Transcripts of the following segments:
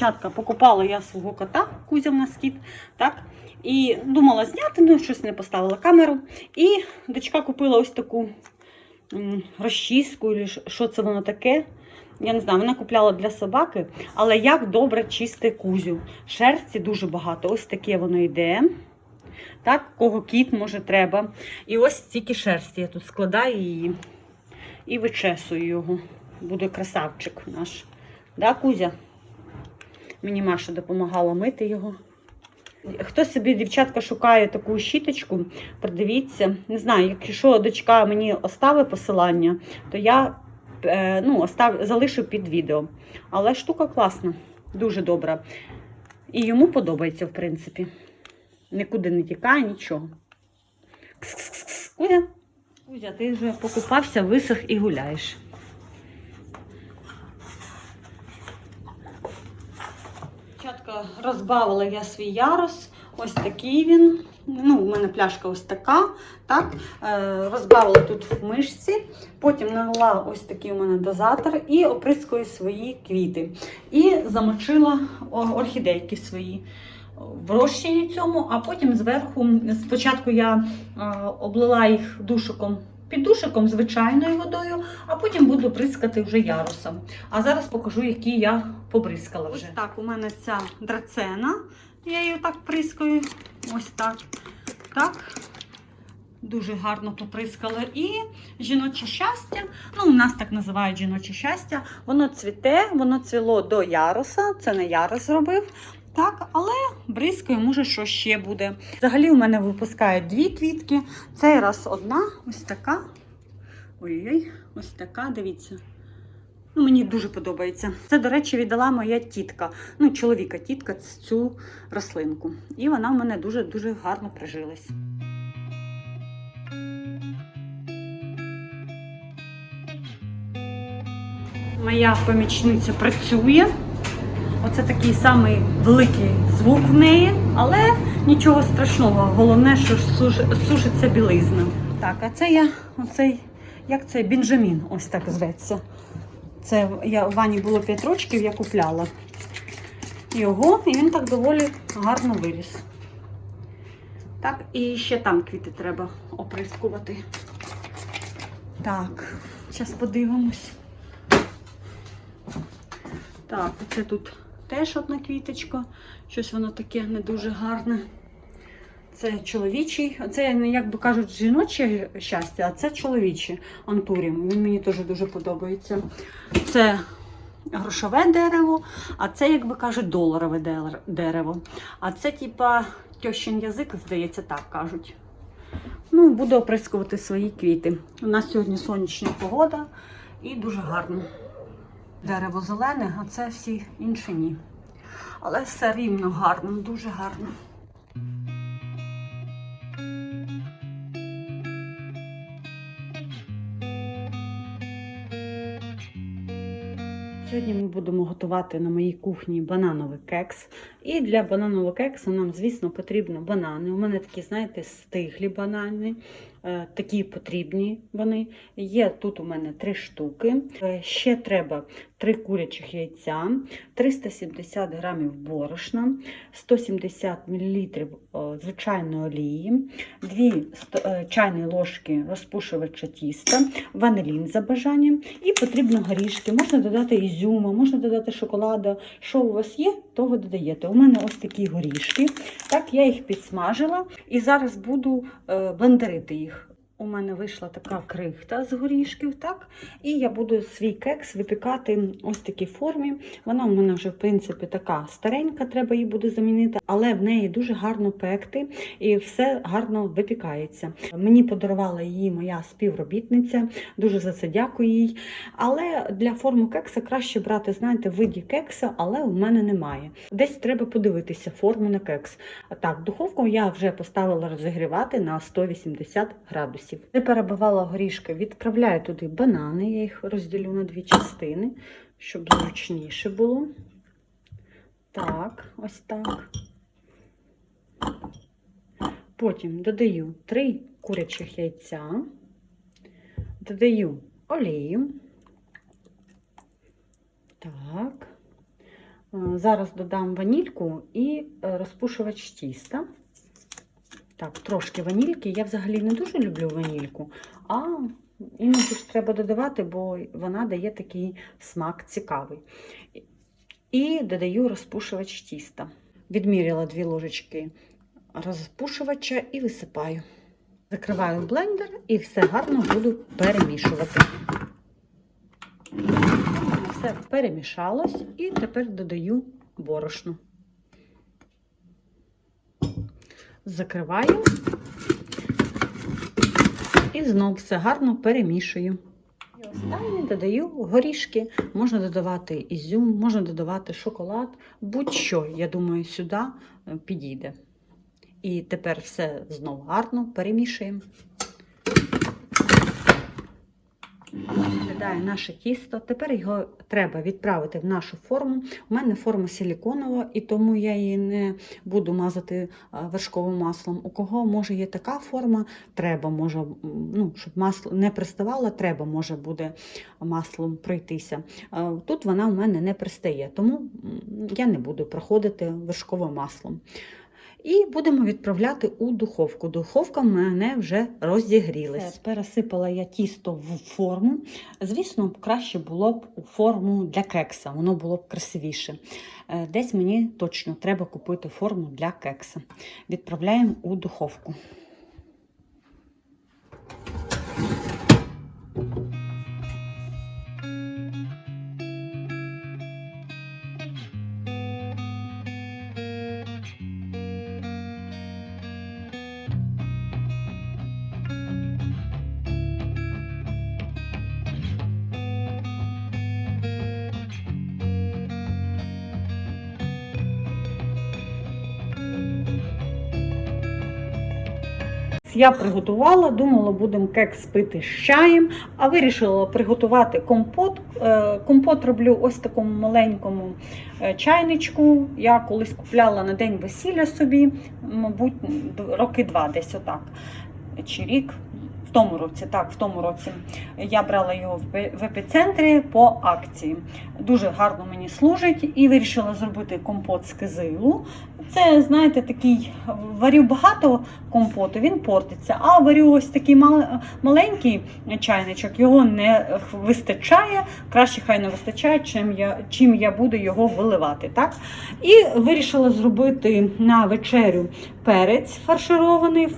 дівчатка, покупала я свого кота, Кузя в нас кіт, так? І думала зняти, ну щось не поставила камеру. І дочка купила ось таку розчіску, що це воно таке. Я не знаю, вона купляла для собаки, але як добре чисти кузю. Шерсті дуже багато. Ось таке воно йде. Так, кого кіт може треба. І ось стільки шерсті я тут складаю її і вичесую його. Буде красавчик наш. Да, Кузя? Мені Маша допомагала мити його. Хто собі, дівчатка, шукає таку щіточку, придивіться. Не знаю, якщо дочка мені оставить посилання, то я е, ну, остав, залишу під відео. Але штука класна, дуже добра. І йому подобається, в принципі. Нікуди не тікає, нічого. Кс-кс-кс. Кузя, Кузя, ти вже покупався, висох і гуляєш. Розбавила я свій ярос. Ось такий він. Ну, у мене пляшка ось така. так. Е, розбавила тут в мишці, потім налила ось такий у мене дозатор і оприскую свої квіти. І замочила орхідейки свої в розчині цьому, а потім зверху, спочатку я е, облила їх душиком. Під душиком звичайною водою, а потім буду бризкати вже ярусом. А зараз покажу, які я побризкала вже. Ось так, у мене ця драцена. Я її так прискаю. Ось так. Так. Дуже гарно поприскала. І жіноче щастя. Ну, у нас так називають жіноче щастя. Воно цвіте, воно цвіло до яруса. Це не ярус зробив. Так, але бризкою, може, що ще буде. Взагалі, у мене випускають дві квітки. Цей раз одна, ось така. Ой-ой, ось така, дивіться. Ну, мені дуже подобається. Це, до речі, віддала моя тітка, ну, чоловіка тітка цю рослинку. І вона в мене дуже-дуже гарно прижилась. Моя помічниця працює. Оце такий самий великий звук в неї, але нічого страшного. Головне, що суш- сушиться білизна. Так, а це я, оцей, як це, Бенджамін, ось так зветься. Це я, в Вані було 5 років, я купляла його, і він так доволі гарно виріс. Так, і ще там квіти треба оприскувати. Так, зараз подивимось. Так, це тут теж одна квіточка. Щось воно таке не дуже гарне. Це чоловічий, це, як би кажуть, жіноче щастя, а це чоловіче антуріум. Він мені теж дуже подобається. Це грошове дерево, а це, як би кажуть, доларове дерево. А це, типа, тьощин язик, здається, так кажуть. Ну, буду оприскувати свої квіти. У нас сьогодні сонячна погода і дуже гарно. Дерево зелене, а це всі інші ні. Але все рівно гарно, дуже гарно. Сьогодні ми будемо готувати на моїй кухні банановий кекс. І для бананового кексу нам, звісно, потрібно банани. У мене такі, знаєте, стиглі банани, такі потрібні вони. Є тут у мене три штуки. Е, Ще треба 3 курячих яйця, 370 грамів борошна, 170 мл звичайної олії, 2 чайні ложки розпушувача тіста, ванилін за бажанням і потрібно горішки. Можна додати ізюма, можна додати шоколада. Що у вас є, то додаєте. У мене ось такі горішки. Так, я їх підсмажила і зараз буду е, блендерити їх. У мене вийшла така крихта з горішків, так? І я буду свій кекс випікати ось в такій формі. Вона у мене вже, в принципі, така старенька, треба її буде замінити, але в неї дуже гарно пекти і все гарно випікається. Мені подарувала її моя співробітниця, дуже за це дякую їй. Але для форми кекса краще брати, знаєте, виді кекса, але у мене немає. Десь треба подивитися форму на кекс. Так, духовку я вже поставила розігрівати на 180 градусів. Я перебивала горішки, відправляю туди банани, я їх розділю на дві частини, щоб зручніше було. Так, ось так. Потім додаю 3 курячих яйця, додаю олію. Так. Е, Зараз додам ванільку і е, розпушувач тіста. Так, трошки ванільки. Я взагалі не дуже люблю ванільку, а іноді ж треба додавати, бо вона дає такий смак цікавий. І додаю розпушувач тіста. Відміряла дві ложечки розпушувача і висипаю. Закриваю блендер і все гарно буду перемішувати. Все перемішалось і тепер додаю борошно. Закриваю і знов все гарно перемішую. І останнє додаю горішки. Можна додавати ізюм, можна додавати шоколад, будь-що, я думаю, сюди е, підійде. І тепер все знов гарно перемішуємо. Виглядає наше тісто. Тепер його треба відправити в нашу форму. У мене форма силіконова, і тому я її не буду мазати вершковим маслом. У кого може є така форма, треба може, ну, щоб масло не приставало, треба може буде маслом пройтися. Тут вона у мене не пристає, тому я не буду проходити вершковим маслом. І будемо відправляти у духовку. Духовка в мене вже розігрілась. Пересипала я тісто в форму. Звісно, краще було б у форму для кекса, воно було б красивіше. Е, Десь мені точно треба купити форму для кекса. Відправляємо у духовку. Я приготувала, думала, будемо кекс пити з чаєм, а вирішила приготувати компот. Е, Компот роблю ось такому маленькому е, чайничку. Я колись купляла на день весілля собі, мабуть, роки два десь отак. Чи рік. В тому році, так, в тому році я брала його в епіцентрі по акції. Дуже гарно мені служить і вирішила зробити компот з кизилу. Це, знаєте, такий варю багато компоту, він портиться. А варю ось такий мал- маленький чайничок, його не вистачає. Краще хай не вистачає, чим я, чим я буду його виливати. Так? І вирішила зробити на вечерю перець фарширований.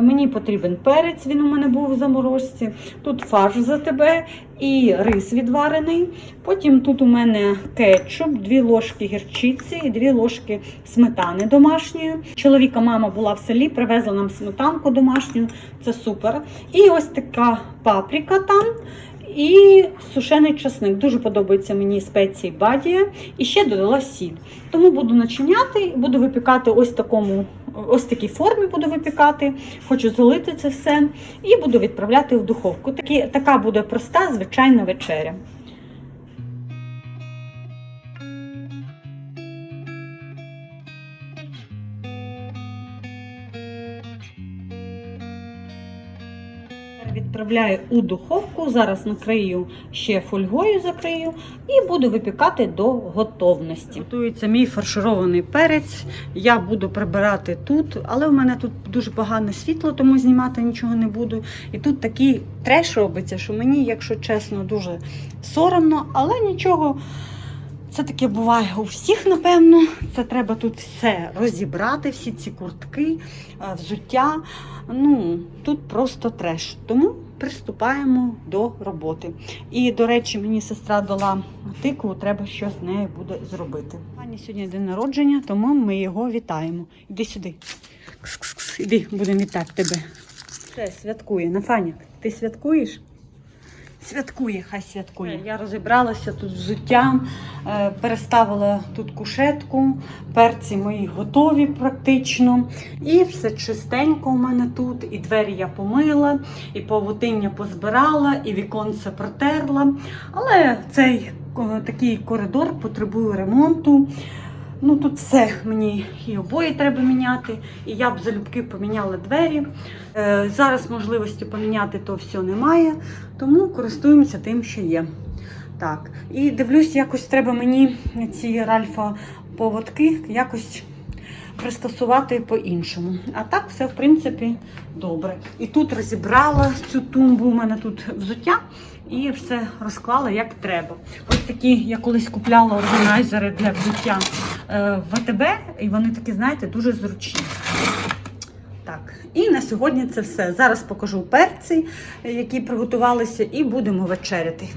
Мені потрібен перець, він у мене був в заморозці. Тут фарш за тебе і рис відварений. Потім тут у мене кетчуп, дві ложки гірчиці і дві ложки сметани домашньої. Чоловіка мама була в селі, привезла нам сметанку домашню, це супер. І ось така паприка там. І сушений часник. Дуже подобається мені спеції бадія. І ще додала сіль. Тому буду начиняти, буду випікати ось такому, ось такій формі буду випікати. Хочу залити це все і буду відправляти в духовку. Такі, така буде проста, звичайна вечеря. Відправляю у духовку, зараз накрию ще фольгою закрию і буду випікати до готовності. Готується мій фарширований перець. Я буду прибирати тут, але у мене тут дуже погане світло, тому знімати нічого не буду. І тут такий треш робиться, що мені, якщо чесно, дуже соромно, але нічого. Це таке буває у всіх, напевно. Це треба тут все розібрати, всі ці куртки, е, взуття. Ну, тут просто треш. Тому приступаємо до роботи. І, до речі, мені сестра дала тикву, треба щось з нею буде зробити. Пані сьогодні день народження, тому ми його вітаємо. Іди сюди. Кс-кс-кс. Іди, будемо вітати тебе. Все, святкує. Нафаня, ти святкуєш? Святкує, хай святкує. Я розібралася тут з взуттям, е, переставила тут кушетку, перці мої готові практично. І все чистенько у мене тут. І двері я помила, і павутиння позбирала, і віконце протерла. Але цей е, такий коридор потребує ремонту. Ну тут все мені і обої треба міняти, і я б залюбки поміняла двері. Е, зараз можливості поміняти то все немає, тому користуємося тим, що є. Так. І дивлюсь, якось треба мені ці Ральфа поводки якось пристосувати по-іншому. А так все, в принципі, добре. І тут розібрала цю тумбу, у мене тут взуття, і все розклала як треба. Ось такі я колись купляла органайзери для взуття в ВТБ, і вони такі, знаєте, дуже зручні. Так, і на сьогодні це все. Зараз покажу перці, е, які приготувалися, і будемо вечеряти.